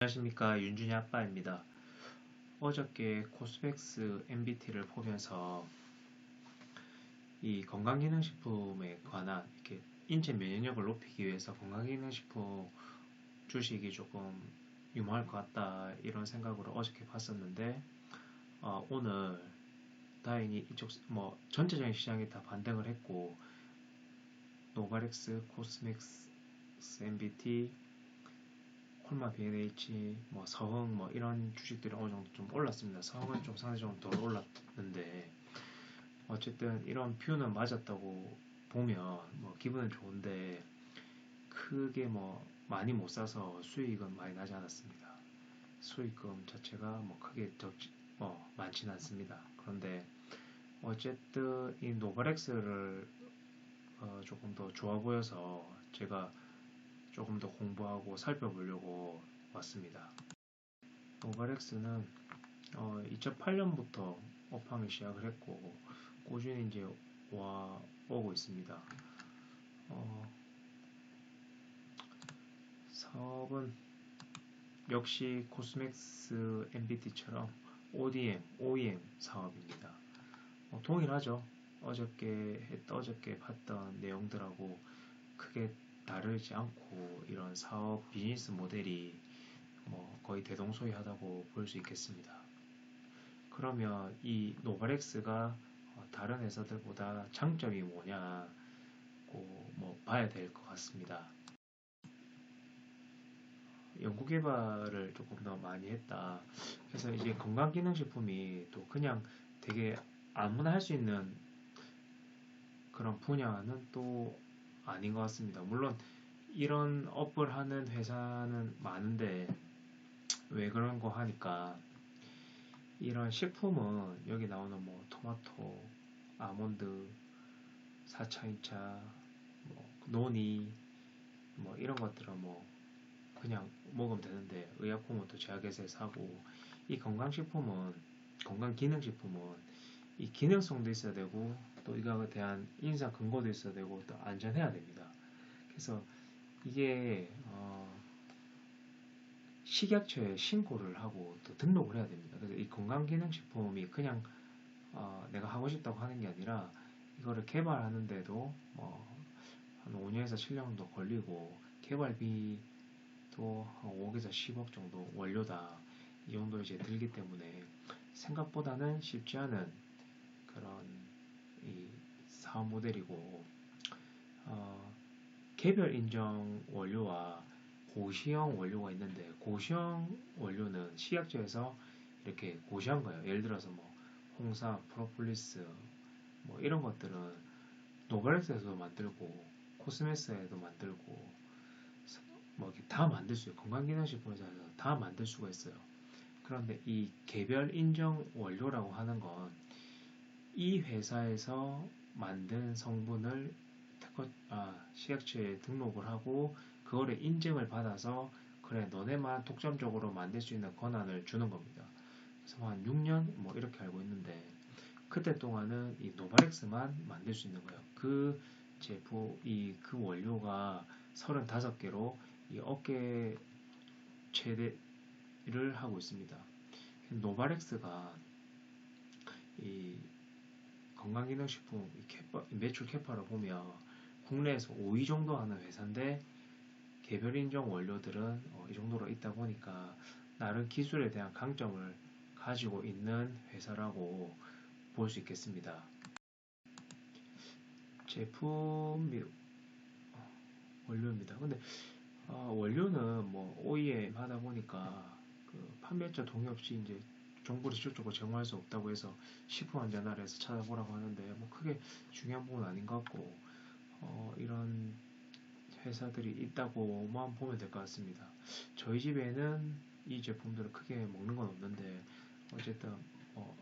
안녕하십니까 윤준이 아빠입니다. 어저께 코스맥스 MBT를 보면서 이 건강기능식품에 관한 이렇게 인체 면역력을 높이기 위해서 건강기능식품 주식이 조금 유망할 것 같다 이런 생각으로 어저께 봤었는데 어, 오늘 다행히 이쪽 뭐 전체적인 시장이 다 반등을 했고 노바렉스, 코스맥스, MBT 콜마 BNH, 뭐 서흥 뭐 이런 주식들이 어느 정도 좀 올랐습니다. 서흥은 좀 상대적으로 덜 올랐는데 어쨌든 이런 뷰는 맞았다고 보면 뭐 기분은 좋은데 크게 뭐 많이 못 사서 수익은 많이 나지 않았습니다. 수익금 자체가 뭐 크게 적지 뭐 많지는 않습니다. 그런데 어쨌든 이 노바렉스를 어 조금 더 좋아 보여서 제가 조금 더 공부하고 살펴보려고 왔습니다. 노바렉스는 어 2008년부터 업황이 시작을 했고 꾸준히 이제 와 오고 있습니다. 어 사업은 역시 코스맥스 MBT처럼 ODM, OEM 사업입니다. 어, 동일하죠. 어저께 했, 어저께 봤던 내용들하고 크게 다르지 않고 이런 사업 비즈니스 모델이 뭐 거의 대동소이하다고 볼 수 있겠습니다. 그러면 이 노바렉스가 어, 다른 회사들보다 장점이 뭐냐고 뭐 봐야 될 것 같습니다. 연구개발을 조금 더 많이 했다. 그래서 이제 건강기능식품이 또 그냥 되게 아무나 할 수 있는 그런 분야는 또 아닌 것 같습니다. 물론 이런 업을 하는 회사는 많은데 왜 그런 거 하니까 이런 식품은 여기 나오는 뭐 토마토, 아몬드, 4차, 2차, 뭐 노니 뭐 이런 것들은 뭐 그냥 먹으면 되는데 의약품은 또 제약회사에 사고 이 건강식품은 건강기능식품은 이 기능성도 있어야 되고 또 이거에 대한 인사 근거도 있어야 되고 또 안전해야 됩니다. 그래서 이게 어 식약처에 신고를 하고 또 등록을 해야 됩니다. 그래서 이 건강기능식품이 그냥 어 내가 하고 싶다고 하는 게 아니라 이거를 개발하는데도 뭐한 5년에서 7년 정도 걸리고 개발비도 한 5억에서 10억 정도 원료다 이 정도 이제 들기 때문에 생각보다는 쉽지 않은 사업 모델이고 어, 개별 인정 원료와 고시형 원료가 있는데 고시형 원료는 식약처에서 이렇게 고시한 거예요. 예를 들어서 뭐 홍삼, 프로폴리스 뭐 이런 것들은 노바렉스에서도 만들고 코스메스에도 만들고 뭐 다 만들 수 있어요. 건강기능식품에서 다 만들 수가 있어요. 그런데 이 개별 인정 원료라고 하는 건 이 회사에서 만든 성분을 특허, 아, 식약처에 등록을 하고 그거를 인증을 받아서 그래 너네만 독점적으로 만들 수 있는 권한을 주는 겁니다. 그래서 한 6년 뭐 이렇게 알고 있는데 그때 동안은 이 노바렉스만 만들 수 있는 거예요. 그 제품 이 그 원료가 35개로 이 업계 최대를 하고 있습니다. 노바렉스가 이 건강기능식품 캐파, 매출 캐파를 보면 국내에서 5위 정도 하는 회사인데 개별 인정 원료들은 어, 이 정도로 있다 보니까 나름 기술에 대한 강점을 가지고 있는 회사라고 볼 수 있겠습니다. 제품 및 어, 원료입니다. 근데 어, 원료는 뭐 OEM 하다 보니까 그 판매자 동의 없이 이제 정보를 직접적으로 제공할 수 없다고 해서 식품안전날에서 찾아보라고 하는데 뭐 크게 중요한 부분은 아닌 것 같고 어, 이런 회사들이 있다고만 보면 될 것 같습니다. 저희 집에는 이 제품들을 크게 먹는 건 없는데 어쨌든 어,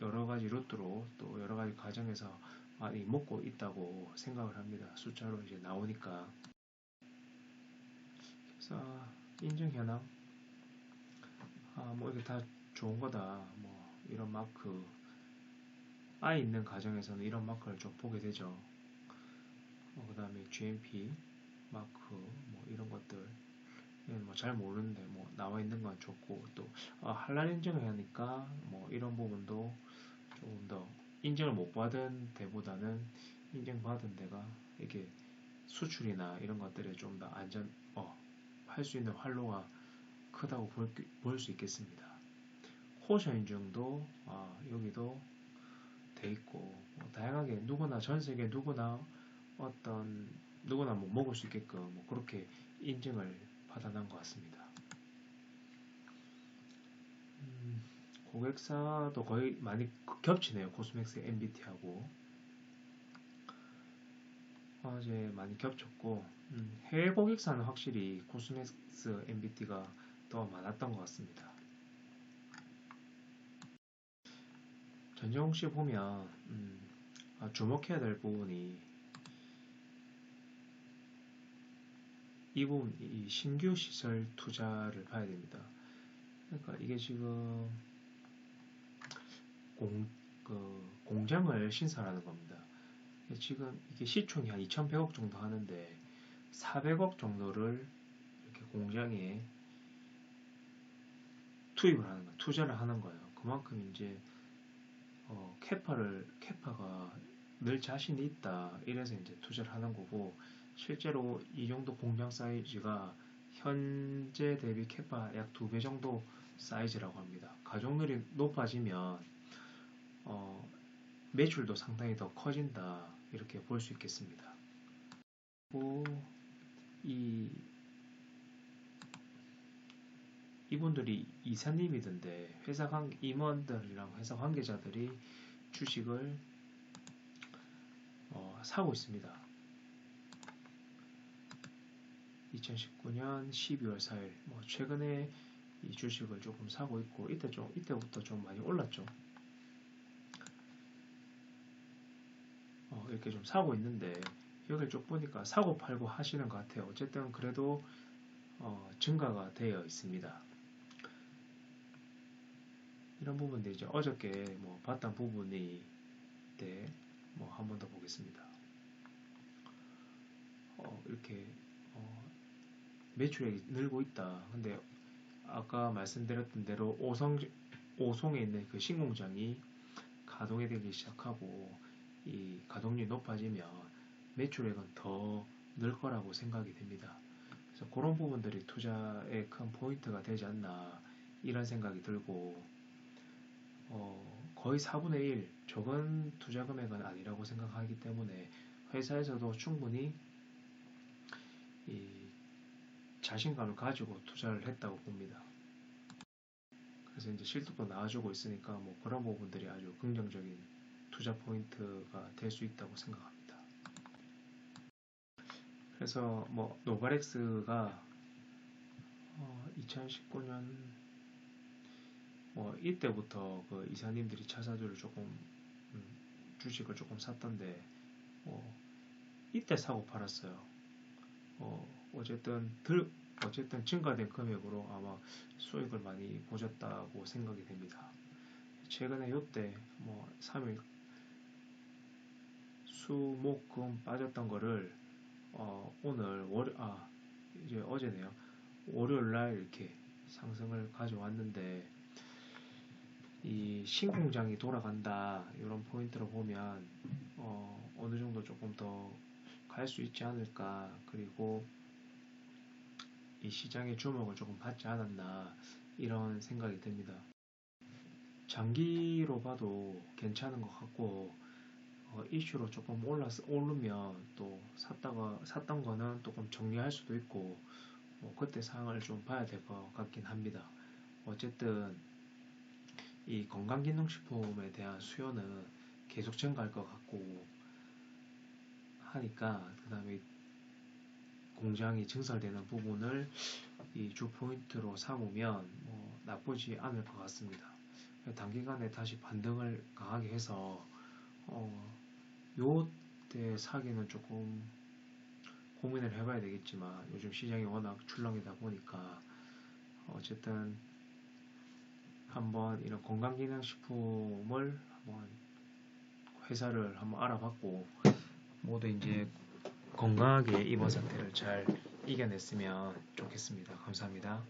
여러 가지 루트로 또 여러 가지 과정에서 많이 먹고 있다고 생각을 합니다. 숫자로 이제 나오니까 그래서 인증 현황 아, 뭐 이게 다 좋은 거다. 뭐 이런 마크 아이 있는 가정에서는 이런 마크를 좀 보게 되죠. 어, 그 다음에 GMP 마크 뭐 이런 것들 뭐 잘 모르는데 뭐 나와 있는 건 좋고 또 아, 할랄 인증을 하니까 뭐 이런 부분도 조금 더 인증을 못 받은 데보다는 인증받은 데가 이게 수출이나 이런 것들에 좀 더 안전 어, 할 수 있는 활로가 크다고 볼 수 있겠습니다. 호셔 인증도 아, 여기도 돼 있고 뭐 다양하게 누구나 전 세계 누구나 어떤 누구나 뭐 먹을 수 있게끔 뭐 그렇게 인증을 받아난 것 같습니다. 음, 고객사도 거의 많이 겹치네요. 코스맥스 MBT하고 어제 많이 겹쳤고 음, 해외 고객사는 확실히 코스맥스 MBT가 더 많았던 것 같습니다. 전정욱 씨 보면 음, 아, 주목해야 될 부분이 이 부분, 이 신규 시설 투자를 봐야 됩니다. 그러니까 이게 지금 공, 그 공장을 신설하는 겁니다. 지금 이게 시총이 한 2,100억 정도 하는데 400억 정도를 이렇게 공장에 투입을 하는 거예요. 투자를 하는 거예요. 그만큼 이제 어, 캐파를 캐파가 늘 자신이 있다 이래서 이제 투자를 하는 거고 실제로 이 정도 공장 사이즈가 현재 대비 캐파 약 두 배 정도 사이즈라고 합니다. 가족률이 높아지면 어, 매출도 상당히 더 커진다 이렇게 볼 수 있겠습니다. 이 이분들이 이사님이던데 회사 관 임원들이랑 회사 관계자들이 주식을 어, 사고 있습니다. 2019년 12월 4일 뭐 최근에 이 주식을 조금 사고 있고 이때 좀 이때부터 좀 많이 올랐죠. 어, 이렇게 좀 사고 있는데 여기를 쭉 보니까 사고 팔고 하시는 것 같아요. 어쨌든 그래도 어, 증가가 되어 있습니다. 이런 부분들 이제 어저께 뭐 봤던 부분이 때 뭐 한 번 더 보겠습니다. 어, 이렇게 어, 매출액이 늘고 있다. 근데 아까 말씀드렸던 대로 오성 오송에 있는 그 신공장이 가동이 되기 시작하고 이 가동률이 높아지면 매출액은 더 늘 거라고 생각이 됩니다. 그래서 그런 부분들이 투자의 큰 포인트가 되지 않나 이런 생각이 들고 어, 거의 4분의 1 적은 투자 금액은 아니라고 생각하기 때문에 회사에서도 충분히 이 자신감을 가지고 투자를 했다고 봅니다. 그래서 이제 실적도 나와주고 있으니까 뭐 그런 부분들이 아주 긍정적인 투자 포인트가 될 수 있다고 생각합니다. 그래서 뭐 노바렉스가 어 2019년 뭐 이때부터 그 이사님들이 차사주를 조금 음, 주식을 조금 샀던데 뭐 이때 사고 팔았어요. 어, 어쨌든 들 어쨌든 증가된 금액으로 아마 수익을 많이 보셨다고 생각이 됩니다. 최근에 요때 뭐 3일 수목금 빠졌던 거를 어, 오늘 월요 아 이제 어제네요. 월요일 날 이렇게 상승을 가져왔는데 이 신공장이 돌아간다 이런 포인트로 보면 어, 어느 정도 조금 더 갈 수 있지 않을까 그리고 이 시장의 주목을 조금 받지 않았나 이런 생각이 듭니다. 장기로 봐도 괜찮은 것 같고 어, 이슈로 조금 올라서 오르면 또 샀다가 샀던 거는 조금 정리할 수도 있고 뭐 그때 상황을 좀 봐야 될 것 같긴 합니다. 어쨌든 이 건강기능식품에 대한 수요는 계속 증가할 것 같고 하니까 그 다음에 공장이 증설되는 부분을 이 주 포인트로 삼으면 뭐 나쁘지 않을 것 같습니다. 단기간에 다시 반등을 강하게 해서 어, 요때 사기는 조금 고민을 해봐야 되겠지만 요즘 시장이 워낙 출렁이다 보니까 어쨌든 한번 이런 건강기능식품을 한번 회사를 한번 알아봤고 모두 이제 건강하게 이번 사태를 잘 이겨냈으면 좋겠습니다. 감사합니다.